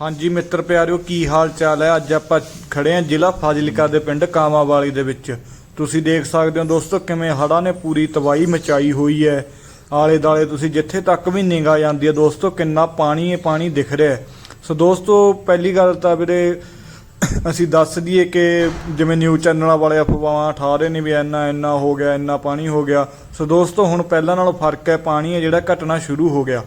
ਹਾਂਜੀ ਮਿੱਤਰ ਪਿਆਰਿਓ, ਕੀ ਹਾਲ ਚਾਲ ਹੈ? ਅੱਜ ਆਪਾਂ ਖੜੇ ਹਾਂ ਜ਼ਿਲ੍ਹਾ ਫਾਜ਼ਿਲਕਾ ਦੇ ਪਿੰਡ ਕਾਮਾਵਾਲੀ ਦੇ ਵਿੱਚ। ਤੁਸੀਂ ਦੇਖ ਸਕਦੇ ਹੋ ਦੋਸਤੋ ਕਿਵੇਂ ਹੜ੍ਹਾਂ ਨੇ ਪੂਰੀ ਤਬਾਹੀ ਮਚਾਈ ਹੋਈ ਹੈ। ਆਲੇ ਦਾਲੇ ਤੁਸੀਂ ਜਿੱਥੇ ਤੱਕ ਵੀ ਨਿਗਾਹ ਜਾਂਦੀ ਹੈ ਦੋਸਤੋ, ਕਿੰਨਾ ਪਾਣੀ ਹੈ ਪਾਣੀ ਦਿਖ ਰਿਹਾ ਹੈ। ਸੋ ਦੋਸਤੋ, ਪਹਿਲੀ ਗੱਲ ਤਾਂ ਵੀਰੇ ਅਸੀਂ ਦੱਸ ਦਈਏ ਕਿ ਜਿਵੇਂ ਨਿਊਜ਼ ਚੈਨਲਾਂ ਵਾਲੇ ਅਫਵਾਹਾਂ ਠਾ ਰਹੇ ਨੇ ਵੀ ਇੰਨਾ ਇੰਨਾ ਹੋ ਗਿਆ, ਇੰਨਾ ਪਾਣੀ ਹੋ ਗਿਆ। ਸੋ ਦੋਸਤੋ, ਹੁਣ ਪਹਿਲਾਂ ਨਾਲੋਂ ਫ਼ਰਕ ਹੈ, ਪਾਣੀ ਹੈ ਜਿਹੜਾ ਘਟਣਾ ਸ਼ੁਰੂ ਹੋ ਗਿਆ।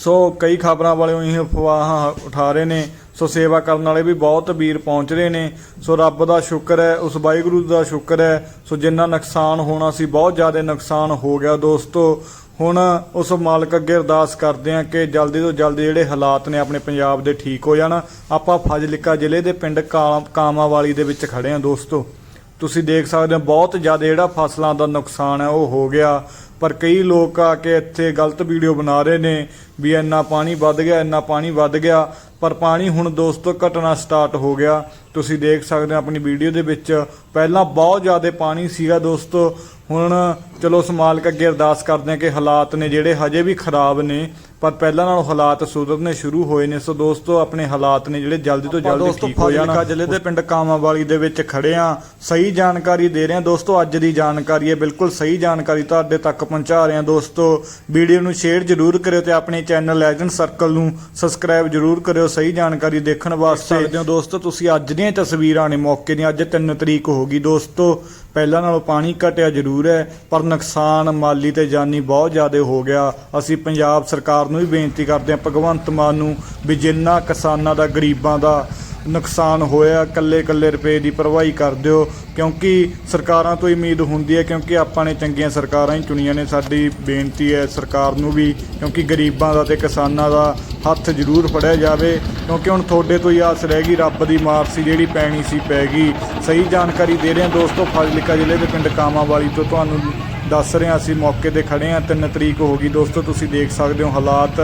ਸੋ ਕਈ ਖਬਰਾਂ ਵਾਲੇ ਇਹ ਅਫਵਾਹਾਂ ਉਠਾ ਰਹੇ ਨੇ। ਸੋ ਸੇਵਾ ਕਰਨ ਵਾਲੇ ਵੀ ਬਹੁਤ ਵੀਰ ਪਹੁੰਚ ਰਹੇ ਨੇ। ਸੋ ਰੱਬ ਦਾ ਸ਼ੁਕਰ ਹੈ, ਉਸ ਵਾਹਿਗੁਰੂ ਦਾ ਸ਼ੁਕਰ ਹੈ। ਸੋ ਜਿੰਨਾ ਨੁਕਸਾਨ ਹੋਣਾ ਸੀ, ਬਹੁਤ ਜ਼ਿਆਦਾ ਨੁਕਸਾਨ ਹੋ ਗਿਆ ਦੋਸਤੋ। ਹੁਣ ਉਸ ਮਾਲਕ ਅੱਗੇ ਅਰਦਾਸ ਕਰਦੇ ਹਾਂ ਕਿ ਜਲਦੀ ਤੋਂ ਜਲਦੀ ਜਿਹੜੇ ਹਾਲਾਤ ਨੇ ਆਪਣੇ ਪੰਜਾਬ ਦੇ ਠੀਕ ਹੋ ਜਾਣ। ਆਪਾਂ ਫਾਜ਼ਿਲਕਾ ਜ਼ਿਲ੍ਹੇ ਦੇ ਪਿੰਡ ਕਾ- ਕਾਮਾਵਾਲੀ ਦੇ ਵਿੱਚ ਖੜੇ ਹਾਂ ਦੋਸਤੋ। ਤੁਸੀਂ ਦੇਖ ਸਕਦੇ ਹੋ, ਬਹੁਤ ਜ਼ਿਆਦਾ ਜਿਹੜਾ ਫਸਲਾਂ ਦਾ ਨੁਕਸਾਨ ਹੈ, ਉਹ ਹੋ ਗਿਆ। ਪਰ ਕਈ ਲੋਕ ਆ ਕੇ ਇੱਥੇ ਗਲਤ ਵੀਡੀਓ ਬਣਾ ਰਹੇ ਨੇ ਵੀ ਇੰਨਾ ਪਾਣੀ ਵੱਧ ਗਿਆ ਇੰਨਾ ਪਾਣੀ ਵੱਧ ਗਿਆ ਪਰ ਪਾਣੀ ਹੁਣ ਦੋਸਤੋ ਘਟਣਾ ਸਟਾਰਟ ਹੋ ਗਿਆ। ਤੁਸੀਂ ਦੇਖ ਸਕਦੇ ਹੋ ਆਪਣੀ ਵੀਡੀਓ ਦੇ ਵਿੱਚ ਪਹਿਲਾਂ ਬਹੁਤ ਜ਼ਿਆਦਾ ਪਾਣੀ ਸੀਗਾ ਦੋਸਤੋ। ਹੁਣ ਚਲੋ ਉਸ ਮਾਲਕ ਅੱਗੇ ਅਰਦਾਸ ਕਰਦੇ ਹਾਂ ਕਿ ਹਾਲਾਤ ਨੇ ਜਿਹੜੇ ਹਜੇ ਵੀ ਖਰਾਬ ਨੇ ਪਰ ਪਹਿਲਾਂ ਨਾਲੋਂ ਹਾਲਾਤ ਸੁਧਰਨੇ ਸ਼ੁਰੂ ਹੋਏ ਨੇ। ਸੋ ਦੋਸਤੋ ਆਪਣੇ ਹਾਲਾਤ ਨੇ ਜਿਹੜੇ ਜਲਦੀ ਤੋਂ ਜਲਦੀ ਠੀਕ ਹੋ ਜਾਣ। ਫਾਜ਼ਿਲਕਾ ਜ਼ਿਲ੍ਹੇ ਦੇ ਪਿੰਡ ਕਾਮਾਵਾਲੀ ਦੇ ਵਿੱਚ ਖੜੇ ਆ ਸਹੀ ਜਾਣਕਾਰੀ ਦੇ ਰਹੇ ਹਾਂ। ਦੋਸਤੋ ਅੱਜ ਦੀ ਜਾਣਕਾਰੀ ਹੈ। ਬਿਲਕੁਲ ਸਹੀ ਜਾਣਕਾਰੀ ਤੁਹਾਡੇ ਤੱਕ ਪਹੁੰਚਾ ਰਹੇ ਹਾਂ ਦੋਸਤੋ। ਵੀਡੀਓ ਨੂੰ ਸ਼ੇਅਰ ਜ਼ਰੂਰ ਕਰਿਓ ਤੇ ਆਪਣੇ ਚੈਨਲ ਲੈਜੈਂਡ ਸਰਕਲ ਨੂੰ ਸਬਸਕ੍ਰਾਈਬ ਜ਼ਰੂਰ ਕਰਿਓ। ਸਹੀ ਜਾਣਕਾਰੀ ਦੇਖਣ ਵਾਸਤੇ ਸਕਦੇ ਹੋ ਦੋਸਤੋ। ਤੁਸੀਂ ਅੱਜ ਦੀਆਂ ਤਸਵੀਰਾਂ ਨੇ ਮੌਕੇ ਦੀਆਂ। ਅੱਜ 3 ਤਰੀਕ ਹੋ ਗਈ ਦੋਸਤੋ। ਪਹਿਲਾਂ ਨਾਲੋਂ ਪਾਣੀ ਘਟਿਆ ਜ਼ਰੂਰ ਹੈ, ਪਰ ਨੁਕਸਾਨ ਮਾਲੀ ਤੇ ਜਾਨੀ ਬਹੁਤ ਜ਼ਿਆਦਾ ਹੋ ਗਿਆ। ਅਸੀਂ ਪੰਜਾਬ ਸਰਕਾਰ ਨੂੰ ਵੀ ਬੇਨਤੀ ਕਰਦੇ ਹਾਂ, ਭਗਵੰਤ ਮਾਨ ਨੂੰ ਵੀ ਜਿੰਨਾ ਕਿਸਾਨਾਂ ਦਾ, ਗਰੀਬਾਂ ਦਾ ਨੁਕਸਾਨ ਹੋਇਆ ਕੱਲੇ ਕੱਲੇ ਰੁਪਏ ਦੀ ਭਰਵਾਈ ਕਰ ਦਿਓ, ਕਿਉਂਕਿ ਸਰਕਾਰਾਂ ਤੋਂ ਹੀ ਉਮੀਦ ਹੁੰਦੀ ਹੈ, ਕਿਉਂਕਿ ਆਪਾਂ ਨੇ ਚੰਗੀਆਂ ਸਰਕਾਰਾਂ ਹੀ ਚੁਣੀਆਂ ਨੇ। ਸਾਡੀ ਬੇਨਤੀ ਹੈ ਸਰਕਾਰ ਨੂੰ ਵੀ, ਕਿਉਂਕਿ ਗਰੀਬਾਂ ਦਾ ਤੇ ਕਿਸਾਨਾਂ ਦਾ ਹੱਥ ਜ਼ਰੂਰ ਫੜਿਆ ਜਾਵੇ, ਕਿਉਂਕਿ ਹੁਣ ਤੁਹਾਡੇ ਤੋਂ ਹੀ ਆਸ ਰਹਿ ਗਈ, ਰੱਬ ਦੀ ਮਾਰ ਸੀ, ਜਿਹੜੀ ਪੈਣੀ ਸੀ ਪੈ ਗਈ। ਸਹੀ ਜਾਣਕਾਰੀ ਦੇ ਰਹੇ ਹਾਂ ਦੋਸਤੋ, ਫਾਜ਼ਿਲਕਾ ਜ਼ਿਲ੍ਹੇ ਦੇ ਪਿੰਡ ਕਾਮਾਵਾਲੀ ਤੋਂ ਤੁਹਾਨੂੰ ਦੱਸ ਰਹੇ ਹਾਂ, ਅਸੀਂ ਮੌਕੇ ਤੇ ਖੜੇ ਹਾਂ। 3 ਤਰੀਕ ਹੋ ਗਈ ਦੋਸਤੋ, ਤੁਸੀਂ ਦੇਖ ਸਕਦੇ ਹੋ ਹਾਲਾਤ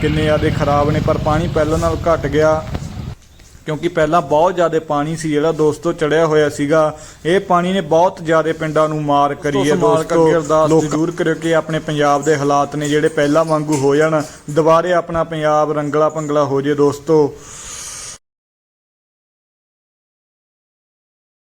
ਕਿੰਨੇ ਜ਼ਿਆਦਾ ਖਰਾਬ ਨੇ, ਪਰ ਪਾਣੀ ਪਹਿਲਾਂ ਨਾਲ ਘਟ ਗਿਆ। ਕਿਉਂਕਿ ਪਹਿਲਾਂ ਬਹੁਤ ਜ਼ਿਆਦਾ ਪਾਣੀ ਸੀ ਜਿਹੜਾ ਦੋਸਤੋ ਚੜਿਆ ਹੋਇਆ ਸੀਗਾ। ਇਹ ਪਾਣੀ ਨੇ ਬਹੁਤ ਜ਼ਿਆਦਾ ਪਿੰਡਾਂ ਨੂੰ ਮਾਰ ਕਰੀ ਹੈ ਦੋਸਤੋ, ਅਰਦਾਸ ਲੋਕ ਜ਼ਰੂਰ ਕਰਿਓ ਕਿ ਆਪਣੇ ਪੰਜਾਬ ਦੇ ਹਾਲਾਤ ਨੇ ਜਿਹੜੇ ਪਹਿਲਾਂ ਵਾਂਗੂ ਹੋ ਜਾਣ। ਦੁਬਾਰੇ ਆਪਣਾ ਪੰਜਾਬ ਰੰਗਲਾ ਪੰਗਲਾ ਹੋ ਜੇ ਦੋਸਤੋ।